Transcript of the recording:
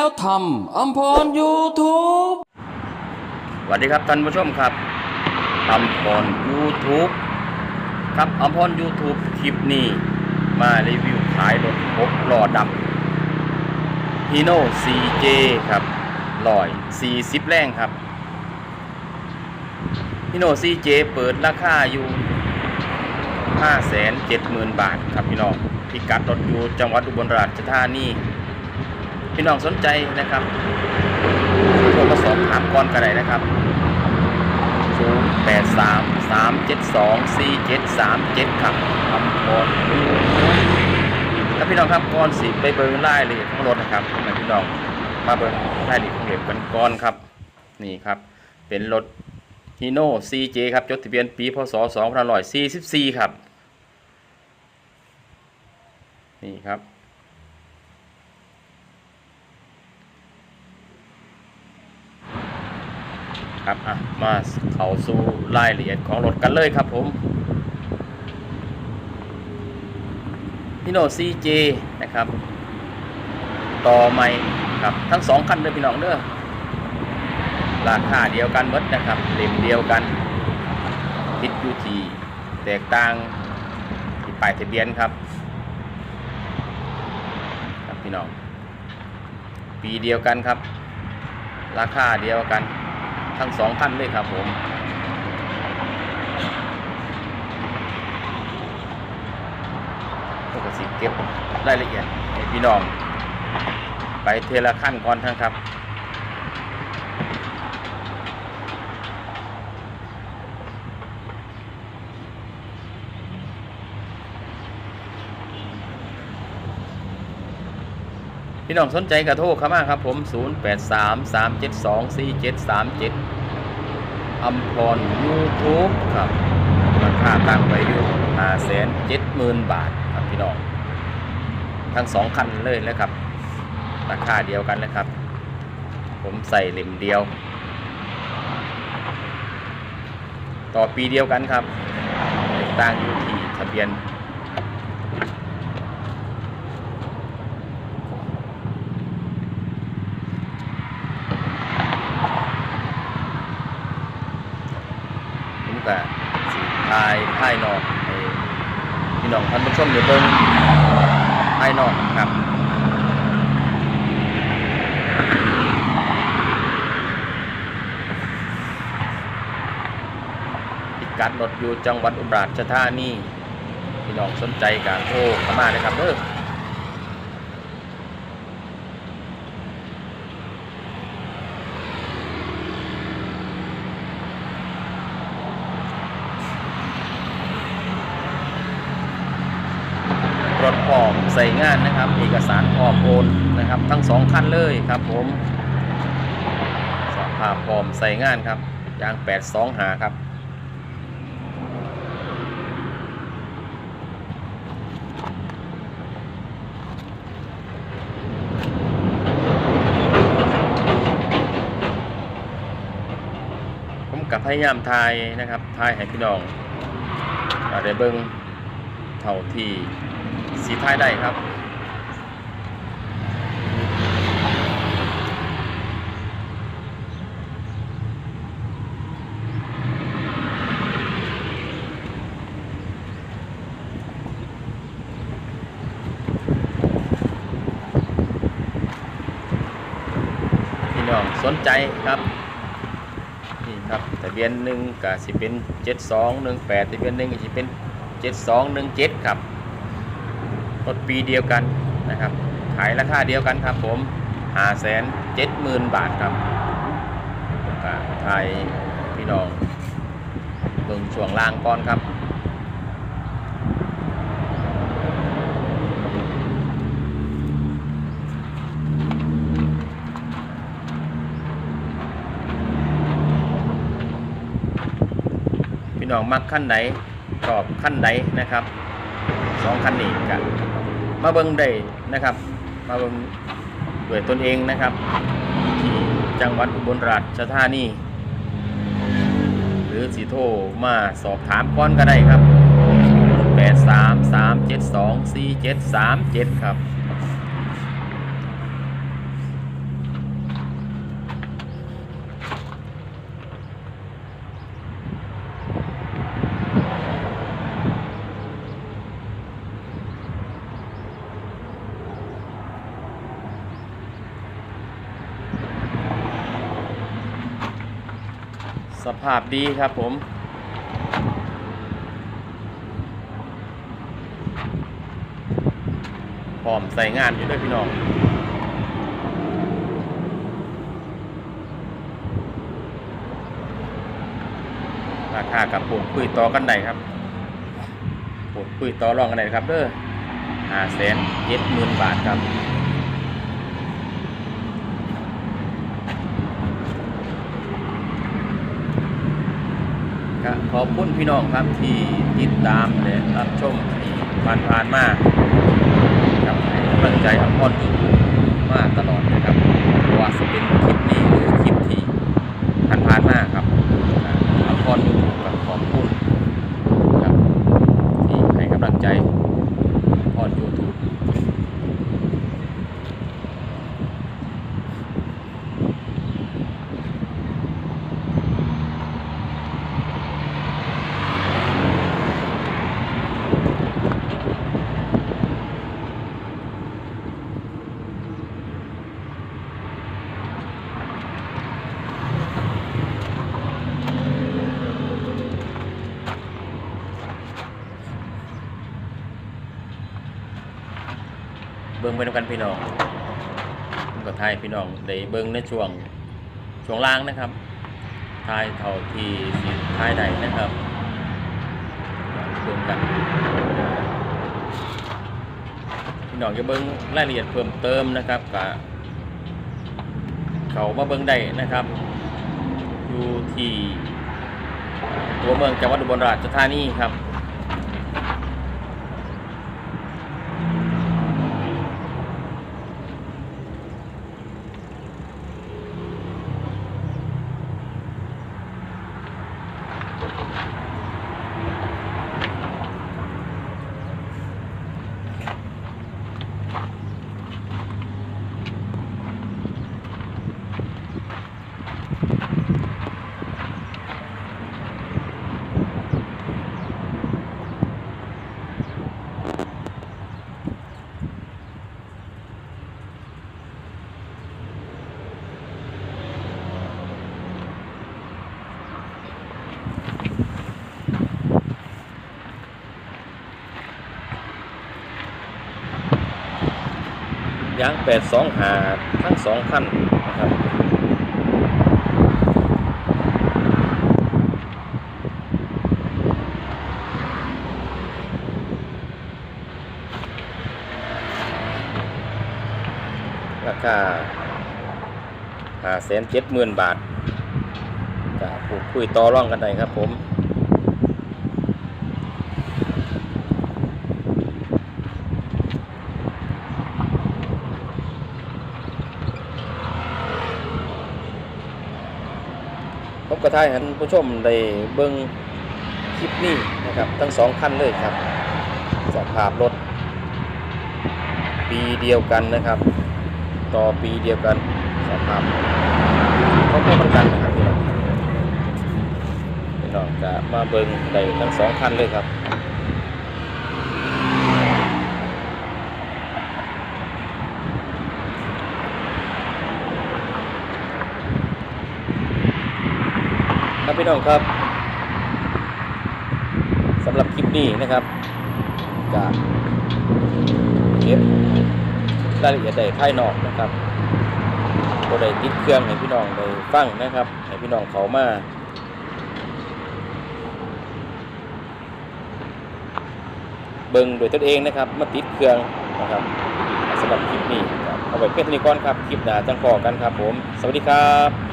แล้วทำอัมพรยูทูบสวัสดีครับท่านผู้ชมครับอัมพร YouTube ครับอัมพร YouTube คลิปนี้ มารีวิวขายรถหกล้อดำฮีโน่ CJ ครับลอย40 แรงครับฮีโน่ CJ เปิดราคาอยู่570,000 บาทครับพี่น้องพิกัดรถอยู่จังหวัดอุบลราชธานี พี่น้องสนใจนะครับโทรมาสอบถามก่อนก็ได้นะครับ0 8 3 3 7 2 4 7 3 7ครับคำพรแล้วพี่น้องครับก่อนสิไปเบิ่งรายละเอียของรถนะครับให้พี่น้องมาเบิ่งรายละเอียของเก็บกันก่อนครับ นี่ครับ เป็นรถฮีโน่ CJ ครับจดทะเบียนปีพศ2544 ครับ นี่ครับ ครับอะมาเข้าสู่รายละเอียดของรถกันเลยครับผมพี่โน CJ นะครับ ต่อใหม่ครับทั้งสองคันเลยพี่น้องเด้อราคาเดียวกันหมดนะครับเล่มเดียวกันพิดยูทีแตกต่างที่ป้ายทะเบียนครับครับพี่น้องปีเดียวกันครับ ราคาเดียวกัน ทั้งสองคันเลยครับผมปกติเก็บรายละเอียดให้พี่น้อง ไปเทละขั้นก่อนทั้งครับ พี่น้องสนใจกระโทรเข้ามาครับผม 083 372 4737อัมพร YouTube ครับราคาตั้งไว้อยู่570,000 บาทครับพี่น้อง ทั้งสองคันเลยนะครับ ราคาเดียวกันเลยครับ ผมใส่เล่มเดียว ต่อปีเดียวกันครับตกต่างอยู่ที่ทะเบียน ผมก็สิทายภายนอกให้พี่ น้องท่านผู้ชมเดี๋ยวเบิ้งภายนอกครับพิกัดรถอยู่จังหวัดอุบลราชธานีพี่น้องสนใจการโทรเข้ามาเลยครับเด้อ รถพร้อม ใส่งานนะครับ เอกสารพร้อมโอนนะครับ ทั้งสองคันเลยครับผมสภาพพร้อมใส่งานครับยาง 8 2หาครับผมกับพยายามทายนะครับทายให้พี่น้องอ่าได้เบิ่งเท่าที่ สีท้ายได้ครับ พี่น้องสนใจครับ นี่ครับทะเบียนหนึ่งก็สิเป็นเจ็ดสองหนึ่งแปดทะเบียนหนึ่งก็สิเป็นเจ็ดสองหนึ่งเจ็ดครับ รถปีเดียวกันนะครับขายราคาเดียวกันครับผมหาแสนเจ็ดหมื่นบาทครับไทยพี่น้องเบิ่งช่วงล่างก่อนครับพี่น้องมักขั้นไหนชอบขั้นไหนนะครับสองขั้นนี้กัน มาเบิ้งได้นะครับ มาเบิ้งด้วยตนเองนะครับที่จังหวัดอุบลราชธานีหรือสีโทรมาสอบถามก้อนก็ได้ครับ8 3 3 7 2 4 7 3 7 ครับ ภาพดีครับผม พร้อมใส่งานอยู่ด้วยพี่น้องราคากับปูดคุยต่อกันได้ครับปูดคุยต่อรองกันได้ครับเด้อห้าแสนเจ็ดหมื่นบาทครับ ก็ ขอบคุณพี่น้องครับที่ติดตามและรับชมที่ผ่านผ่านๆมาครับให้กำลังใจอัมพรอยู่มาตลอดนะครับเพราะว่าจะเป็นคลิปนี้หรือคลิปที่ผ่านผ่านๆมาครับอ่าอัมพรอยู่กับขอบคุณครับที่ให้กำลังใจอัมพรยูทูบ เบิ่งไปด้วยกันพี่น้องผมก็ทายพี่น้องได้เบิ่งในช่วงช่วงล่างนะครับทายเท่าที่สิทายใดนะครับเบิ่งกันพี่น้องจะเบิ่งรายละเอียดเพิ่มเติมนะครับกับเขามาเบิ่งได้นะครับอยู่ที่ตัวเมืองจังหวัดอุบลราชธานีครับ ยางแปดสองหาทั้งสองคันนะครับราคาหาแสนเจ็ดหมื่นบาทจะพูดคุยต่อร่องกันได้ครับผม ก็ทายให้ท่านผู้ชมได้เบิ้งคลิปนี้นะครับ ทั้งสองคันเลยครับสภาพรถ ปีเดียวกันนะครับ ต่อปีเดียวกันสภาพเขาก็เหมือนกันนะครับพี่น้องพี่น้องจะมาเบิ้งได้ทั้งสองคันเลยครับ พี่น้องครับสำหรับคลิปนี้นะครับจะเก็บรายละเอียดใดภายนอกนะครับก็ได้ติดเครื่องให้พี่น้องได้ฟังนะครับให้พี่น้องเขามาเบิ่งโดยตนเองนะครับมาติดเครื่องนะครับสำหรับคลิปนี้เอาไว้เพียงเท่านี้ก่อนครับ คลิปหน้าจังพอกันครับผม สวัสดีครับ